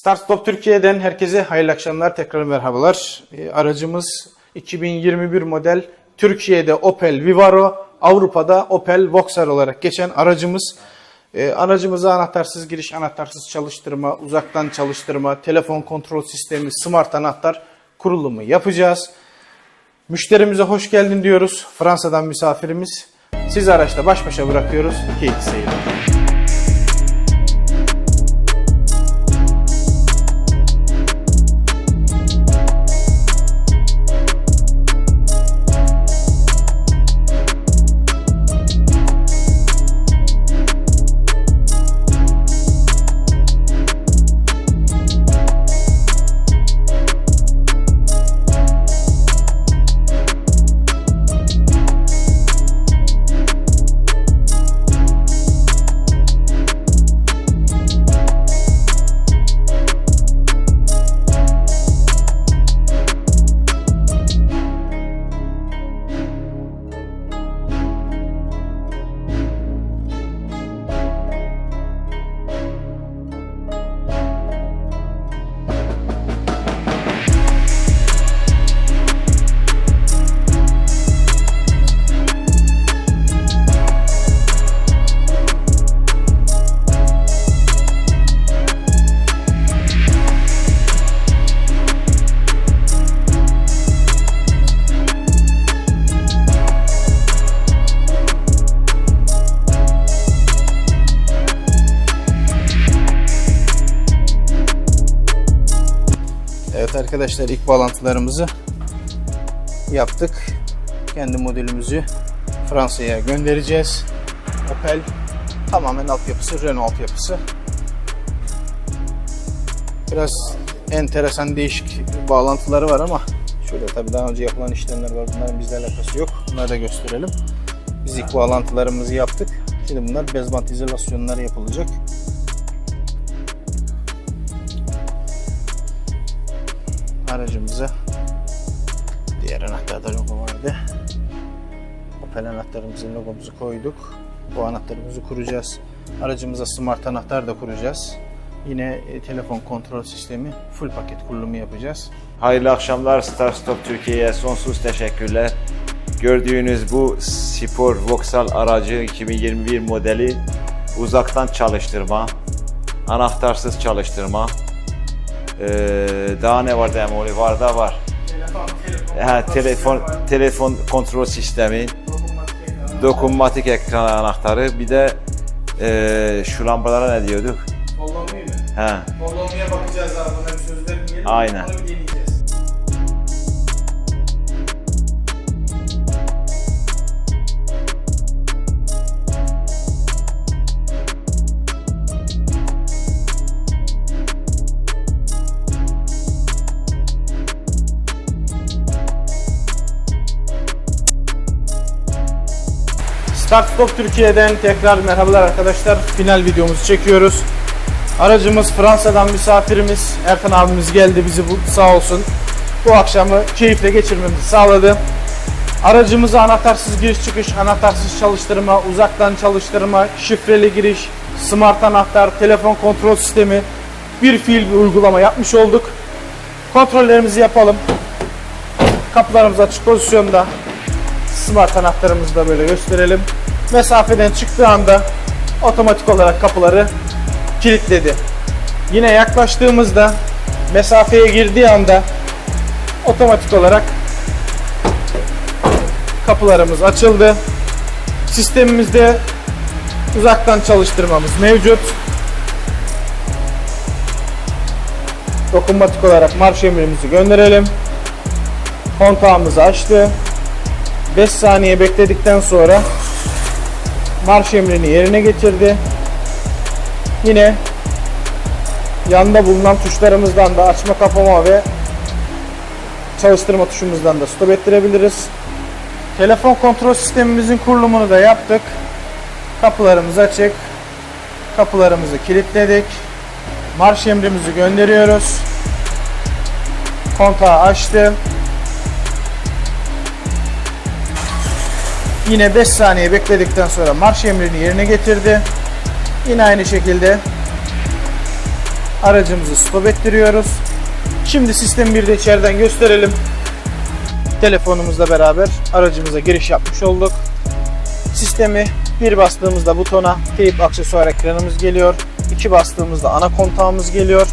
Start Stop Türkiye'den herkese hayırlı akşamlar. Tekrar merhabalar. Ee, aracımız 2021 model Türkiye'de Opel Vivaro, Avrupa'da Opel Vauxhall olarak geçen aracımız. Ee, aracımıza anahtarsız giriş, anahtarsız çalıştırma, uzaktan çalıştırma, telefon kontrol sistemi, smart anahtar kurulumu yapacağız. Müşterimize hoş geldin diyoruz. Fransa'dan misafirimiz. Sizi araçta baş başa bırakıyoruz. Keyifli seyirler. Evet arkadaşlar ilk bağlantılarımızı yaptık. Kendi modelimizi Fransa'ya göndereceğiz. Opel tamamen altyapısı Renault altyapısı. Biraz enteresan değişik bağlantıları var ama şöyle tabii daha önce yapılan işlemler var. Bunların bizle alakası yok. Bunları da gösterelim. Biz ilk bağlantılarımızı yaptık. Şimdi bunlar bezbant izolasyonları yapılacak. Aracımıza diğer anahtarda vardı. Opel anahtarımızın logomuzu koyduk. Bu anahtarımızı kuracağız. Aracımıza smart anahtar da kuracağız. Yine e, telefon kontrol sistemi full paket kurulumu yapacağız. Hayırlı akşamlar Star Stop Türkiye'ye sonsuz teşekkürler. Gördüğünüz bu spor Vauxhall aracı 2021 modeli uzaktan çalıştırma, anahtarsız çalıştırma. Ee, daha ne var demoli var da var. Ha, telefon telefon kontrol sistemi, dokunmatik ekran anahtarı, bir de ee, şu lambalara ne diyorduk? Follow mı? Ha, Follow'ya bakacağız abi. Buna bir söz vermeyelim. Aynen. Onu bir deneyeceğiz. Start Stop Türkiye'den tekrar merhabalar arkadaşlar. Final videomuzu çekiyoruz. Aracımız Fransa'dan misafirimiz Erkan abimiz geldi bizi bu sağ olsun. Bu akşamı keyifle geçirmemizi sağladı. Aracımıza anahtarsız giriş çıkış, anahtarsız çalıştırma, uzaktan çalıştırma, şifreli giriş, smart anahtar, telefon kontrol sistemi bir fiil bir uygulama yapmış olduk. Kontrollerimizi yapalım. Kapılarımız açık pozisyonda. Smart anahtarımızı da böyle gösterelim. Mesafeden çıktığı anda otomatik olarak kapıları kilitledi. Yine yaklaştığımızda mesafeye girdiği anda otomatik olarak kapılarımız açıldı. Sistemimizde uzaktan çalıştırmamız mevcut. Dokunmatik olarak marş emrimizi gönderelim. Kontağımızı açtı. 5 saniye bekledikten sonra marş emrini yerine getirdi. Yine yanında bulunan tuşlarımızdan da açma kapama ve çalıştırma tuşumuzdan da stop ettirebiliriz. Telefon kontrol sistemimizin kurulumunu da yaptık. Kapılarımız açık. Kapılarımızı kilitledik. Marş emrimizi gönderiyoruz. Kontağı açtı. Yine 5 saniye bekledikten sonra marş emrini yerine getirdi. Yine aynı şekilde aracımızı stop ettiriyoruz. Şimdi sistem bir de içeriden gösterelim. Telefonumuzla beraber aracımıza giriş yapmış olduk. Sistemi bir bastığımızda butona teyip aksesuar ekranımız geliyor. İki bastığımızda ana kontağımız geliyor.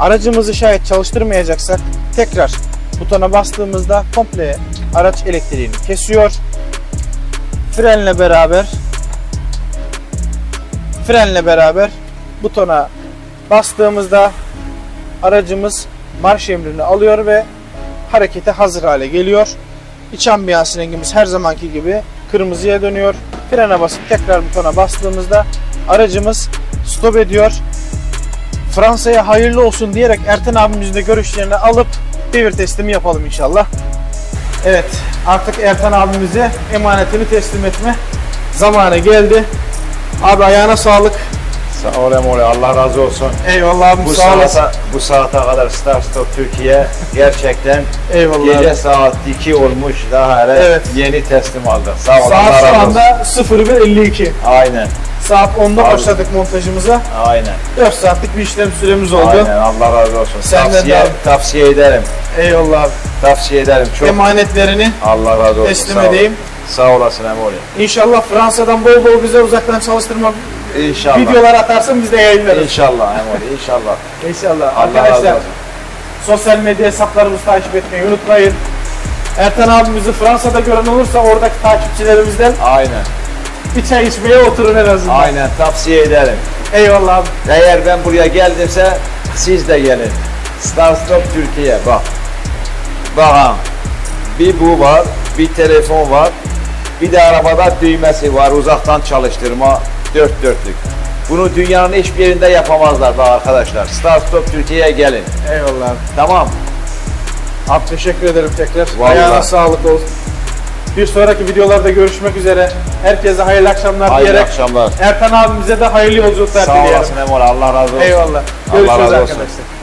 Aracımızı şayet çalıştırmayacaksak tekrar butona bastığımızda komple araç elektriğini kesiyor. Frenle beraber frenle beraber butona bastığımızda aracımız marş emrini alıyor ve harekete hazır hale geliyor. İç ambiyans rengimiz her zamanki gibi kırmızıya dönüyor. Frene basıp tekrar butona bastığımızda aracımız stop ediyor. Fransa'ya hayırlı olsun diyerek Erten abimizin de görüşlerini alıp devir teslimi yapalım inşallah. Evet artık Ertan abimize emanetini teslim etme zamanı geldi. Abi ayağına sağlık. Sağ ol Emre, Allah razı olsun. Eyvallah abim Bu sağ olasın. saate, bu saate kadar Star Stop Türkiye gerçekten Eyvallah gece abi. saat 2 olmuş daha hele Evet. yeni teslim aldık. Sağ ol Saat Allah şu razı olsun. anda 01.52. Aynen, Saat 10'da Abi. başladık montajımıza. aynen. 4 saatlik bir işlem süremiz oldu. Aynen Allah razı olsun. Senden de tavsiye, abi. tavsiye ederim. Eyvallah abi. Tavsiye ederim. Çok Emanetlerini Allah razı olsun. teslim sağ ol. edeyim. Sağ olasın Emre. İnşallah Fransa'dan bol bol bize uzaktan çalıştırma İnşallah. videolar atarsın biz de yayınlarız. İnşallah Emre, inşallah. İnşallah. Allah razı Arkadaşlar olsun. sosyal medya hesaplarımızı takip etmeyi unutmayın. Ertan abimizi Fransa'da gören olursa oradaki takipçilerimizden Aynen. bir çay içmeye oturun en azından. Aynen tavsiye ederim. Eyvallah abi. Eğer ben buraya geldimse siz de gelin. Star Stop Türkiye bak. Bakın. Bir bu var, bir telefon var. Bir de arabada düğmesi var, uzaktan çalıştırma, dört dörtlük. Bunu dünyanın hiçbir yerinde yapamazlar bak arkadaşlar. Star Stop Türkiye'ye gelin. Eyvallah. Tamam. Abi teşekkür ederim tekrar. Vallahi. Ayağına sağlık olsun. Bir sonraki videolarda görüşmek üzere. Herkese hayırlı akşamlar Hayırlı diyerek akşamlar. Ertan abimize de hayırlı yolculuklar Sağ dileyelim. olasın Emol. Allah razı olsun. Eyvallah. Allah Görüşürüz razı olsun. arkadaşlar.